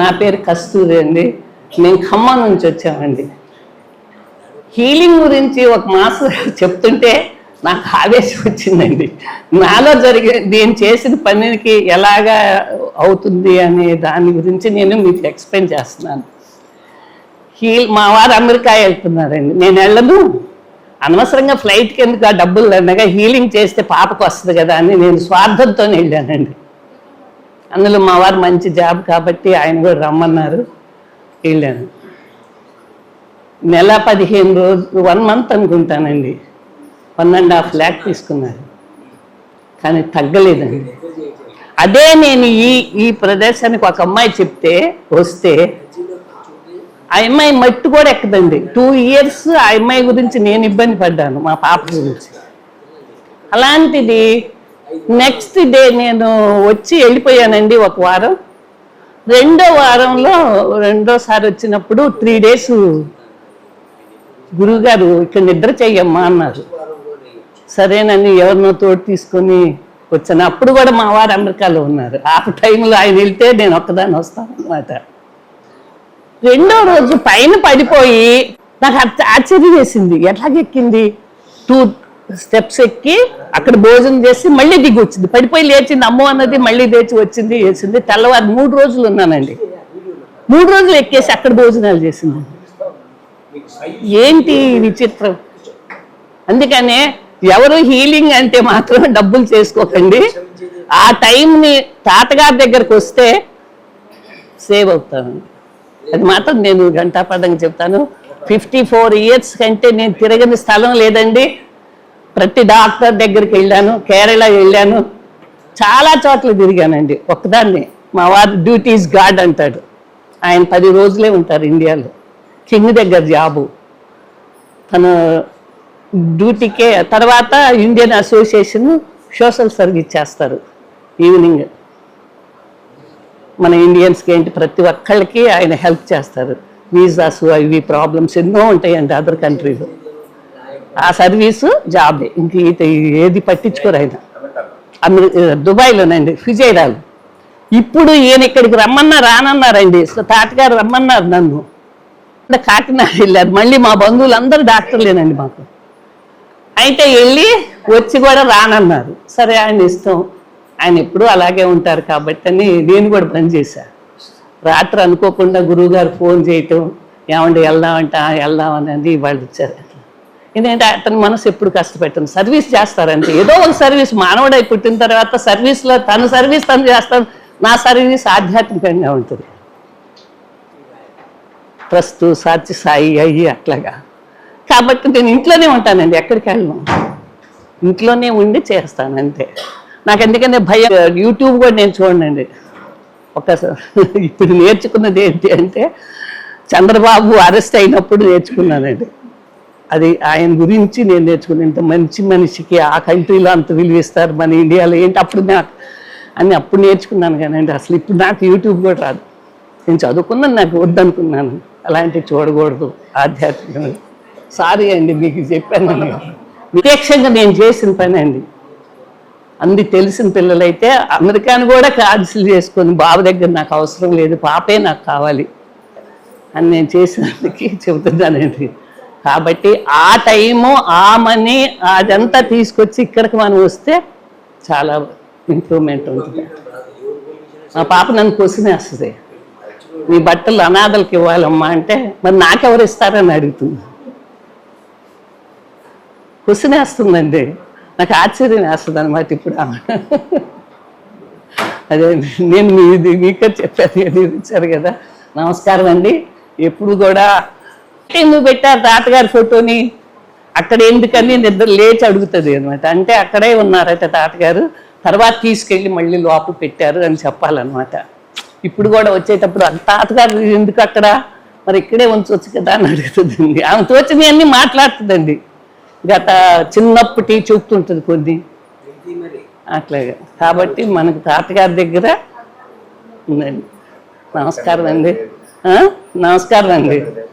నా పేరు కస్తూరి అండి. మేము ఖమ్మం నుంచి వచ్చామండి హీలింగ్ గురించి ఒక మాస్టర్ చెప్తుంటే నాకు ఆవేశం వచ్చిందండి. నాలో జరిగే నేను చేసిన పనికి ఎలాగా అవుతుంది అనే దాని గురించి నేను మీకు ఎక్స్ప్లెయిన్ చేస్తున్నాను. హీల్ మా వారు అమెరికా వెళ్తున్నారండి. నేను వెళ్ళను. అనవసరంగా ఫ్లైట్కి ఎందుకు ఆ డబ్బులు అనగా హీలింగ్ చేస్తే పాపకు వస్తుంది కదా అని నేను స్వార్థంతో వెళ్ళానండి. అందులో మా వారు మంచి జాబ్ కాబట్టి ఆయన కూడా రమ్మన్నారు. వెళ్ళాను. నెల పదిహేను రోజులు వన్ మంత్ అనుకుంటానండి. వన్ అండ్ హాఫ్ ల్యాక్ తీసుకున్నారు. కానీ తగ్గలేదండి. అదే నేను ఈ ఈ ప్రదేశానికి ఒక అమ్మాయి చెప్తే వస్తే ఆ అమ్మాయి మట్టు కూడా ఎక్కదండి. టూ ఇయర్స్ ఆ అమ్మాయి గురించి నేను ఇబ్బంది పడ్డాను మా పాప గురించి. అలాంటిది నెక్స్ట్ డే నేను వచ్చి వెళ్ళిపోయానండి ఒక వారం. రెండో వారంలో రెండోసారి వచ్చినప్పుడు త్రీ డేస్ గురువుగారు ఇక్కడ నిద్ర చెయ్యమ్మా అన్నారు. సరేనని ఎవరినో తోడు తీసుకొని వచ్చాను. అప్పుడు కూడా మా వారు అమెరికాలో ఉన్నారు. ఆ టైంలో ఆయన వెళ్తే నేను ఒక్కదాన్ని వస్తాను అనమాట రెండో రోజు పైన పడిపోయి నాకు ఆశ్చర్యం వేసింది. ఎట్లాగెక్కింది? టూ స్టెప్స్ ఎక్కి అక్కడ భోజనం చేసి మళ్ళీ దిగి వచ్చింది. పడిపోయి లేచింది అమ్మ అన్నది మళ్ళీ లేచి వచ్చింది వేసింది తెల్లవారు మూడు రోజులు ఉన్నానండి. మూడు రోజులు ఎక్కేసి అక్కడ భోజనాలు చేసింది. ఏంటి విచిత్రం? అందుకనే ఎవరు హీలింగ్ అంటే మాత్రం డబ్బులు చేసుకోకండి. ఆ టైంని తాతగారి దగ్గరకు వస్తే సేవ్ అవుతాను. అది మాత్రం నేను గంటాపదంగా చెప్తాను. ఫిఫ్టీ ఫోర్ ఇయర్స్ కంటే నేను తిరగని స్థలం లేదండి. ప్రతి డాక్టర్ దగ్గరికి వెళ్ళాను కేరళ వెళ్ళాను. చాలా చోట్ల తిరిగానండి. ఒక్కదాన్ని. మా వారు డ్యూటీస్ గార్డ్ అంటాడు. ఆయన పది రోజులే ఉంటారు ఇండియాలో. కింగ్ దగ్గర జాబు. తను డ్యూటీకే తర్వాత ఇండియన్ అసోసియేషన్ సోషల్ సర్వీస్ చేస్తారు. ఈవినింగ్. మన ఇండియన్స్కి ఏంటి ప్రతి ఒక్కళ్ళకి ఆయన హెల్ప్ చేస్తారు. వీసాస్ అవి ప్రాబ్లమ్స్ ఎన్నో ఉంటాయండి అదర్ కంట్రీలో. ఆ సర్వీసు జాబే. ఇంక ఏది పట్టించుకోరు ఆయన. అమెరి దుబాయ్లోనండి ఫిజైరాలు ఇప్పుడు ఈయన ఇక్కడికి రమ్మన్నా రానన్నారండి. తాతగారు రమ్మన్నారు నన్ను. అంటే కాకినాడ వెళ్ళారు. మళ్ళీ మా బంధువులు అందరూ డాక్టర్లేనండి మాకు. అయితే వెళ్ళి వచ్చి కూడా రానన్నారు. సరే ఆయన ఇష్టం. ఆయన ఎప్పుడూ అలాగే ఉంటారు కాబట్టి అని నేను కూడా పని చేశా. రాత్రి అనుకోకుండా గురువుగారు ఫోన్ చేయటం ఏమంటే వెళ్దామంటే వెళ్దామని అని వాళ్ళు ఇచ్చారు. ఎందుకంటే అతని మనసు ఎప్పుడు కష్టపెట్టను సర్వీస్ చేస్తారంటే ఏదో ఒక సర్వీస్ మానవుడై పుట్టిన తర్వాత సర్వీస్లో తన సర్వీస్ తను చేస్తాను. నా సర్వీస్ ఆధ్యాత్మికంగా ఉంటుంది. ప్రస్తు సాచి సాయి అయ్యి అట్లాగా. కాబట్టి నేను ఇంట్లోనే ఉంటానండి ఎక్కడికి వెళ్ళను. ఇంట్లోనే ఉండి చేస్తాను అంతే. నాకు ఎందుకంటే భయం. యూట్యూబ్ కూడా నేను చూడండి ఒకసారి ఇప్పుడు నేర్చుకున్నది ఏంటి అంటే చంద్రబాబు అరెస్ట్ అయినప్పుడు నేర్చుకున్నానండి. అది ఆయన గురించి నేను నేర్చుకున్నాను. ఇంత మంచి మనిషికి ఆ కంట్రీలో అంత విలువ ఇస్తారు మన ఇండియాలో ఏంటి అప్పుడు నాకు అని అప్పుడు నేర్చుకున్నాను కానండి అసలు ఇప్పుడు నాకు యూట్యూబ్ కూడా రాదు. నేను చదువుకున్నాను నాకు వద్దనుకున్నాను. అలాంటివి చూడకూడదు ఆధ్యాత్మికం. సారీ అండి మీకు చెప్పాను వివేక్షంగా నేను చేసిన పని అండి. అంది తెలిసిన పిల్లలైతే అమెరికాను కూడా క్యాన్సిల్ చేసుకొని బాబు దగ్గర నాకు అవసరం లేదు పాపే నాకు కావాలి అని నేను చేసినందుకు చెబుతున్నానండి. కాబట్టి ఆ టైము ఆ మనీ అదంతా తీసుకొచ్చి ఇక్కడికి మనం వస్తే చాలా ఇంప్రూవ్మెంట్ ఉంటుంది. మా పాప నన్ను క్వశ్చన్ వేస్తుంది మీ బట్టలు అనాథలకు ఇవ్వాలమ్మా అంటే మరి నాకెవరు ఇస్తారని అడుగుతుంది. కుసినేస్తుందండి. నాకు ఆశ్చర్యం వేస్తుంది అనమాట ఇప్పుడు అదే నేను మీది మీకే చెప్పాను కదా, ఇచ్చారు కదా. నమస్కారం అండి. ఎప్పుడు కూడా ఎందుకు పెట్టారు తాతగారి ఫోటోని. అక్కడ ఎందుకని నిద్ర లేచి అడుగుతుంది అనమాట అంటే అక్కడే ఉన్నారట తాతగారు. తర్వాత తీసుకెళ్ళి మళ్ళీ లోపల పెట్టారు అని చెప్పాలన్నమాట. ఇప్పుడు కూడా వచ్చేటప్పుడు తాతగారు ఎందుకు అక్కడ? మరి ఇక్కడే ఉంచవచ్చు కదా అని అడుగుతుందండి. ఆమె తోచినవి అన్నీ మాట్లాడుతుందండి. గత చిన్నప్పటి చూపుతుంటుంది కొన్ని. అట్లాగే. కాబట్టి మనకు తాతగారి దగ్గర ఉందండి. నమస్కారం అండి. నమస్కారం అండి.